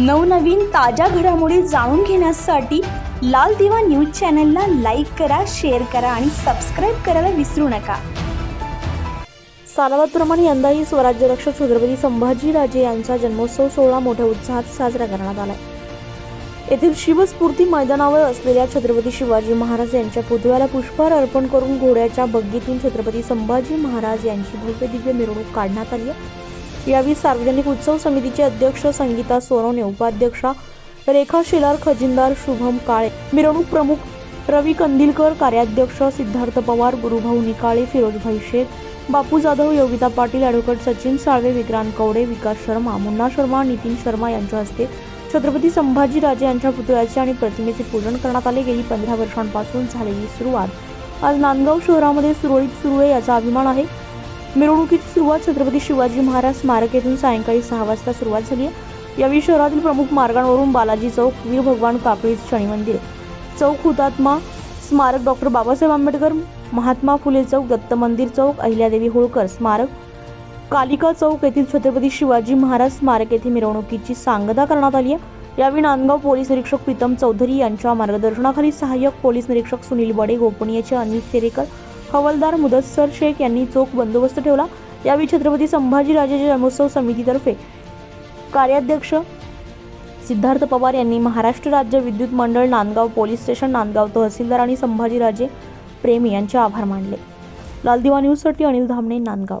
नवनवीन ताज्या घडामोडी जाणून घेण्यासाठी लाल दिवा न्यूज चॅनलला लाईक करा शेअर करा आणि सबस्क्राईब करायला विसरू नका सालाबादप्रमाणे यंदाही स्वराज्य रक्षक छत्रपती संभाजीराजे यांचा जन्मोत्सव सोहळा मोठ्या उत्साहात साजरा करण्यात आला येथील शिवस्फूर्ती मैदानावर असलेल्या छत्रपती शिवाजी महाराज यांच्या पुतळ्याला पुष्पहार अर्पण करून घोड्याच्या बग्गीतून छत्रपती संभाजी महाराज यांची भव्य दिव्य मिरवणूक काढण्यात आली आहे. यावेळी सार्वजनिक उत्सव समितीचे अध्यक्ष संगीता सोनवणे उपाध्यक्षा रेखा शेलार खजिनदार शुभम काळे मिरवणूक प्रमुख रवी कंदिलकर कार्याध्यक्ष सिद्धार्थ पवार गुरुभाऊ निकाळे फिरोजभाई शेख बापू जाधव योगिता पाटील ॲडव्होकेट सचिन साळवे विक्रांत कवडे विकास शर्मा मुन्ना शर्मा नितीन शर्मा यांच्या हस्ते छत्रपती संभाजीराजे यांच्या पुतळ्याचे आणि प्रतिमेचे पूजन करण्यात आले. गेली पंधरा वर्षांपासून झालेली सुरुवात आज नांदगाव शहरामध्ये सुरळीत सुरू आहे याचा अभिमान आहे. मिरवणुकीची सुरुवात छत्रपती शिवाजी महाराज स्मारक येथून सायंकाळी सहा वाजता सुरुवात झाली यावेळी शहरातील प्रमुख मार्गांवरून बालाजी चौक वीर भगवान काकळी शनी मंदिर चौक हुतात्मा स्मारक डॉक्टर बाबासाहेब आंबेडकर महात्मा फुले चौक दत्त मंदिर चौक अहिल्यादेवी होळकर स्मारक कालिका चौक येथील छत्रपती शिवाजी महाराज स्मारक येथे मिरवणुकीची सांगता करण्यात आली आहे. यावेळी नांदगाव पोलीस निरीक्षक प्रीतम चौधरी यांच्या मार्गदर्शनाखाली सहाय्यक पोलीस निरीक्षक सुनील बडे गोपनीयचे अनिल शेरेकर हवालदार मुदस्सर शेख यांनी चोख बंदोबस्त ठेवला. यावेळी छत्रपती संभाजीराजे जन्मोत्सव समितीतर्फे कार्याध्यक्ष सिद्धार्थ पवार यांनी महाराष्ट्र राज्य विद्युत मंडळ नांदगाव पोलीस स्टेशन नांदगाव तहसीलदार आणि संभाजीराजे प्रेमी यांचे आभार मानले. लालदिवा न्यूजसाठी अनिल धामणे नांदगाव.